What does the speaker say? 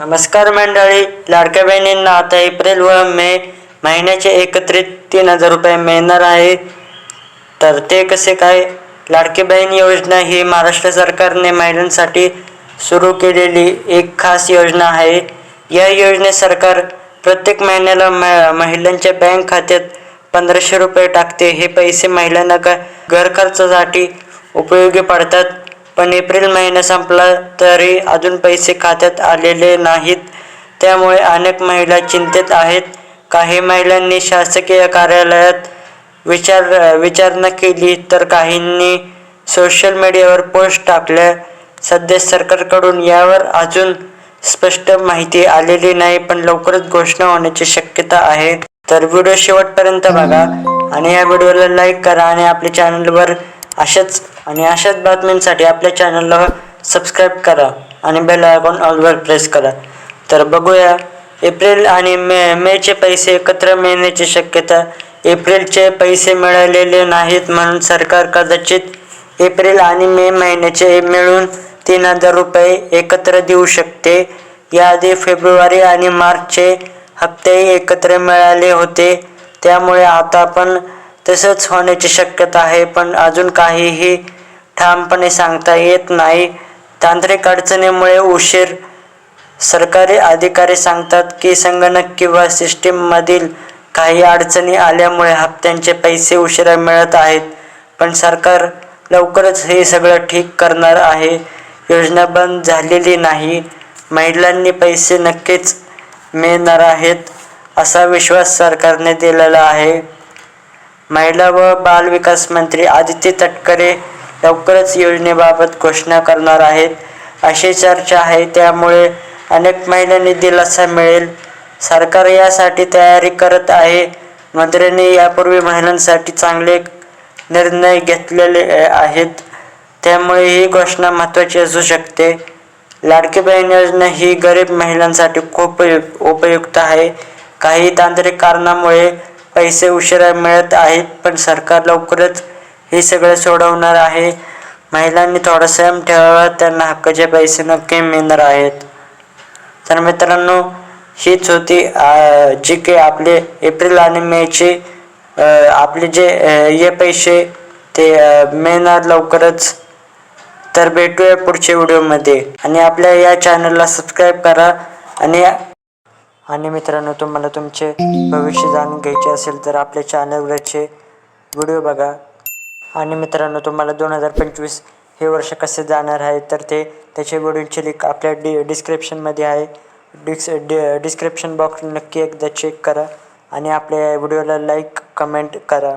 नमस्कार मंडळी लाडक्या बहिणींना आता एप्रिल व मे महिन्याचे एकत्रित तीन हजार रुपये मिळणार आहे. तर ते कसे काय? लाडकी बहीण योजना ही महाराष्ट्र सरकारने महिलांसाठी सुरू केलेली एक खास योजना आहे. या योजनेत सरकार प्रत्येक महिन्याला म महिलांच्या बँक खात्यात पंधराशे रुपये टाकते. हे पैसे महिलांना ग घर खर्चासाठी उपयोगी पडतात? पण एप्रिल महिना संपला तरी अजून पैसे खात्यात आलेले नाहीत. त्यामुळे अनेक महिला चिंतेत आहेत. काही महिलांनी शासकीय कार्यालयात विचार विचारणा केली तर काहींनी सोशल मीडियावर पोस्ट टाकल्या. सध्या सरकारकडून यावर अजून स्पष्ट माहिती आलेली नाही पण लवकरच घोषणा होण्याची शक्यता आहे. तर व्हिडिओ शेवटपर्यंत बघा आणि या व्हिडिओला लाईक करा आणि आपल्या चॅनलवर अशाच आणि अशाच बातम्यांसाठी आपल्या चॅनलला सबस्क्राईब करा आणि बेल आयकॉन ऑलवर प्रेस करा. तर बघूया एप्रिल आणि मे मेचे पैसे एकत्र मिळण्याची शक्यता एप्रिलचे पैसे मिळालेले नाहीत म्हणून सरकार कदाचित एप्रिल आणि मे महिन्याचे मिळून तीन हजार रुपये एकत्र देऊ शकते. याआधी फेब्रुवारी आणि मार्चचे हप्तेही एकत्र मिळाले होते. त्यामुळे आता पण तसंच होण्याची शक्यता आहे पण अजून काहीही ठामपणे सांगता येत नाही. तांत्रिक अडचणीमुळे उशीर सरकारी अधिकारी सांगतात की संगणक किंवा सिस्टीममधील काही अडचणी आल्यामुळे हप्त्यांचे पैसे उशिरा मिळत आहेत पण सरकार लवकरच हे सगळं ठीक करणार आहे. योजना बंद झालेली नाही. महिलांनी पैसे नक्कीच मिळणार आहेत असा विश्वास सरकारने दिलेला आहे. महिला व बाल विकास मंत्री आदित्य तटकरे लवकरच योजनेबाबत घोषणा करणार आहेत. अशी चर्चा आहे. त्यामुळे अनेक महिलांनी दिलासा मिळेल. सरकार यासाठी तयारी करत आहे. मंत्र्यांनी यापूर्वी महिलांसाठी चांगले निर्णय घेतलेले आहेत. त्यामुळे ही घोषणा महत्त्वाची असू शकते. लाडकी बहीण योजना ही गरीब महिलांसाठी खूप उपयुक्त आहे. काही तांत्रिक कारणामुळे पैसे उशिरा मिळत आहेत पण सरकार लवकरच हे सगळं सोडवणार आहे. महिलांनी थोडा संयम ठेवावा त्यांना हक्काचे पैसे नक्की मिळणार आहेत. तर मित्रांनो हीच होती जी की आपले एप्रिल आणि मेचे आपले जे हे पैसे ते मिळणार लवकरच. तर भेटूया पुढच्या व्हिडिओमध्ये. आणि आपल्या या चॅनलला सबस्क्राईब करा. आणि आणि मित्रांनो तुम्हाला तुमचे भविष्य जाणून घ्यायचे असेल तर आपल्या चॅनलवरचे व्हिडिओ बघा. आणि मित्रांनो तुम्हाला दोन हजार पंचवीस हे वर्ष कसे जाणार आहे तर ते त्याचे व्हिडिओची लिंक आपल्या डि डिस्क्रिप्शनमध्ये आहे. डिस् डि डिस्क्रिप्शन बॉक्स नक्की एकदा चेक करा. आणि आपल्या व्हिडिओला लाईक कमेंट करा.